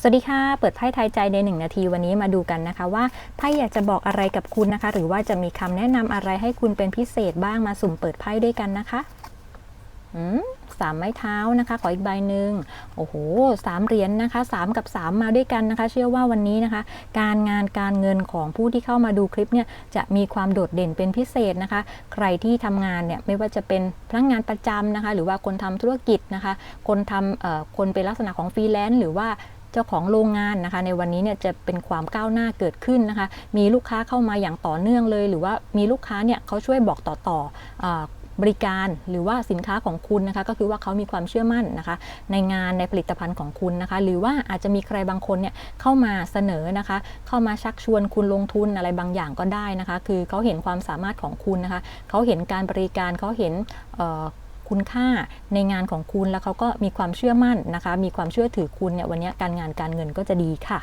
สวัสดีค่ะ เปิดไพ่ทายใจในหนึ่งนาทีวันนี้มาดูกันนะคะว่าไพ่อยากจะบอกอะไรกับคุณนะคะ หรือว่าจะมีคำแนะนำอะไรให้คุณเป็นพิเศษบ้างมาสุ่มเปิดไพ่ด้วยกันนะคะสามไม้เท้านะคะ ขออีกใบหนึ่งโอ้โหสามเหรียญนะคะสามกับสามมาด้วยกันนะคะ เชื่อว่าวันนี้นะคะ การงานการเงินของผู้ที่เข้ามาดูคลิปเนี่ยจะมีความโดดเด่นเป็นพิเศษนะคะ ใครที่ทำงานเนี่ยไม่ว่าจะเป็นพนักงานประจำนะคะ หรือว่าคนทำธุรกิจนะคะ คนทำเอ่อคนเป็นลักษณะของฟรีแลนซ์หรือว่า จ้าของโรงงานนะคะ ในวันนี้เนี่ยจะเป็นความก้าวหน้าเกิดขึ้นนะคะ มีลูกค้าเข้ามาอย่างต่อเนื่องเลย หรือว่ามีลูกค้าเนี่ยเขาช่วยบอกต่อๆอบริการหรือว่าสินค้าของคุณนะคะ ก็คือว่าเขามีความเชื่อมั่นนะคะ ในงานในผลิตภัณฑ์ของคุณนะคะ หรือว่าอาจจะมีใครบางคนเนี่ยเข้ามาเสนอนะคะ เข้ามาชักชวนคุณลงทุนอะไรบางอย่างก็ได้นะคะ คือเขาเห็นความสามารถของคุณนะคะ เขาเห็นการบริการเขาเห็น คุณค่าในงานของคุณแล้วเขาก็มีความเชื่อมั่นนะคะ มีความเชื่อถือคุณเนี่ยวันนี้การงานการเงินก็จะดีค่ะ